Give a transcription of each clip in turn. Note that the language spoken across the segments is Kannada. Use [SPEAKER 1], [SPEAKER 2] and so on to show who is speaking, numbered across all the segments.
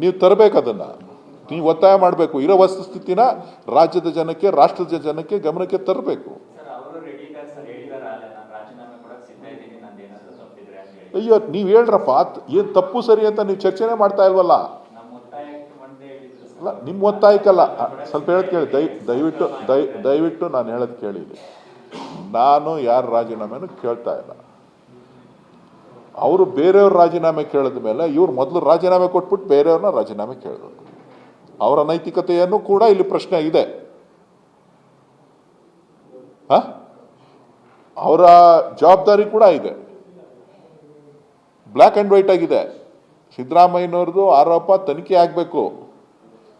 [SPEAKER 1] ನೀವು ತರಬೇಕು ಅದನ್ನ. ನೀವು ಒತ್ತಾಯ ಮಾಡಬೇಕು. ಇರೋ ವಸ್ತುಸ್ಥಿತಿನ ರಾಜ್ಯದ ಜನಕ್ಕೆ ರಾಷ್ಟ್ರದ ಜನಕ್ಕೆ ಗಮನಕ್ಕೆ ತರಬೇಕು.
[SPEAKER 2] ಸರ್ ಅವರು ರೆಡಿ ಇದ್ದಾರೆ ಸರ್. ಹೇಳಿದಾರೆ ನಾನು ರಾಜೀನಾಮೆ ಕೊಡಕ್ಕೆ ಸಿದ್ಧ ಇದ್ದೀನಿ. ನಂದು ಏನಾದರೂ ತಪ್ಪಿದ್ರೆ ಅಂತ ಹೇಳಿ.
[SPEAKER 1] ಅಯ್ಯೋ ನೀವು ಹೇಳ್ರಪ್ಪ ಏನು ತಪ್ಪು ಸರಿ ಅಂತ ನೀವು ಚರ್ಚೆನೆ ಮಾಡ್ತಾ ಇಲ್ವಲ್ಲ?
[SPEAKER 2] ನಮ್ಮ ಒತ್ತಾಯಕ್ಕೆ ಮಂಡೆ ಹೇಳಿದ್ರು
[SPEAKER 1] ಅಲ್ಲ
[SPEAKER 2] ಸರ್
[SPEAKER 1] ನಿಮ್ಮ ಒತ್ತಾಯಕ್ಕಲ್ಲ. ಸ್ವಲ್ಪ ಹೇಳೋದು ಕೇಳಿ. ದಯ ದಯವಿಟ್ಟು ದಯ ದಯವಿಟ್ಟು ನಾನು ಹೇಳೋದು ಕೇಳಿ. ನಾನು ಯಾರ ರಾಜೀನಾಮೆನೂ ಕೇಳ್ತಾ ಇಲ್ಲ. ಅವರು ಬೇರೆಯವ್ರ ರಾಜೀನಾಮೆ ಕೇಳಿದ ಮೇಲೆ ಇವ್ರು ಮೊದಲು ರಾಜೀನಾಮೆ ಕೊಟ್ಬಿಟ್ಟು ಬೇರೆಯವ್ರನ್ನ ರಾಜೀನಾಮೆ ಕೇಳಿದ್ರು. ಅವರ ನೈತಿಕತೆಯನ್ನು ಕೂಡ ಇಲ್ಲಿ ಪ್ರಶ್ನೆ ಇದೆ? ಅವರ ಜವಾಬ್ದಾರಿ ಕೂಡ ಇದೆ. ಬ್ಲ್ಯಾಕ್ ಆ್ಯಂಡ್ ವೈಟ್ ಆಗಿದೆ. ಸಿದ್ದರಾಮಯ್ಯನವ್ರದ್ದು ಆರೋಪ ತನಿಖೆ ಆಗಬೇಕು.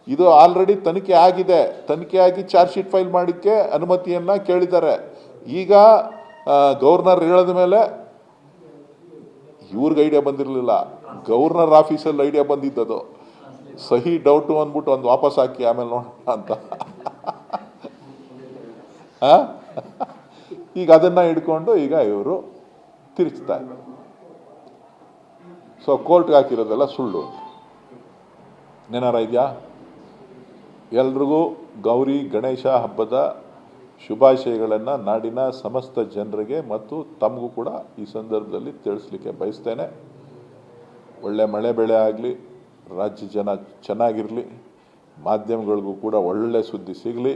[SPEAKER 1] ಇದು ಆಲ್ರೆಡಿ ತನಿಖೆ ಆಗಿದೆ. ತನಿಖೆ ಆಗಿ ಚಾರ್ಜ್ ಶೀಟ್ ಫೈಲ್ ಮಾಡಿಕ್ಕೆ ಅನುಮತಿಯನ್ನ ಕೇಳಿದ್ದಾರೆ. ಈಗ ಗವರ್ನರ್ ಹೇಳಿದ ಮೇಲೆ ಇವ್ರಿಗೆ ಐಡಿಯಾ ಬಂದಿರಲಿಲ್ಲ. ಗವರ್ನರ್ ಆಫೀಸಲ್ಲಿ ಐಡಿಯಾ ಬಂದಿದ್ದದು. ಸಹಿ ಡೌಟು ಅಂದ್ಬಿಟ್ಟು ಒಂದು ವಾಪಸ್ ಹಾಕಿ ಆಮೇಲೆ ನೋಡೋಣ ಅಂತ? ಈಗ ಅದನ್ನ ಹಿಡ್ಕೊಂಡು ಈಗ ಇವರು ತಿರುಚ್ತಾ ಸೊ ಕೋರ್ಟ್ಗೆ ಹಾಕಿರೋದೆಲ್ಲ ಸುಳ್ಳು. ನೆನಾರ ಇದೆಯಾ? ಎಲ್ರಿಗೂ ಗೌರಿ ಗಣೇಶ ಹಬ್ಬದ ಶುಭಾಶಯಗಳನ್ನು ನಾಡಿನ ಸಮಸ್ತ ಜನರಿಗೆ ಮತ್ತು ತಮಗೂ ಕೂಡ ಈ ಸಂದರ್ಭದಲ್ಲಿ ತಿಳಿಸ್ಲಿಕ್ಕೆ ಬಯಸ್ತೇನೆ. ಒಳ್ಳೆ ಮಳೆ ಬೆಳೆ ಆಗಲಿ, ರಾಜ್ಯ ಜನ ಚೆನ್ನಾಗಿರಲಿ, ಮಾಧ್ಯಮಗಳಿಗೂ ಕೂಡ ಒಳ್ಳೆ ಸುದ್ದಿ ಸಿಗಲಿ.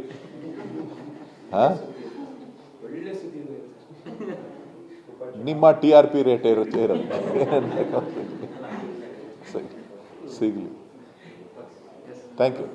[SPEAKER 1] ಹಾಂ? ನಿಮ್ಮ ಟಿ ಆರ್ ಪಿ ರೇಟ್ ಇರುತ್ತೆ ಇರುತ್ತೆ. ಸಿಗಲಿ. Thank you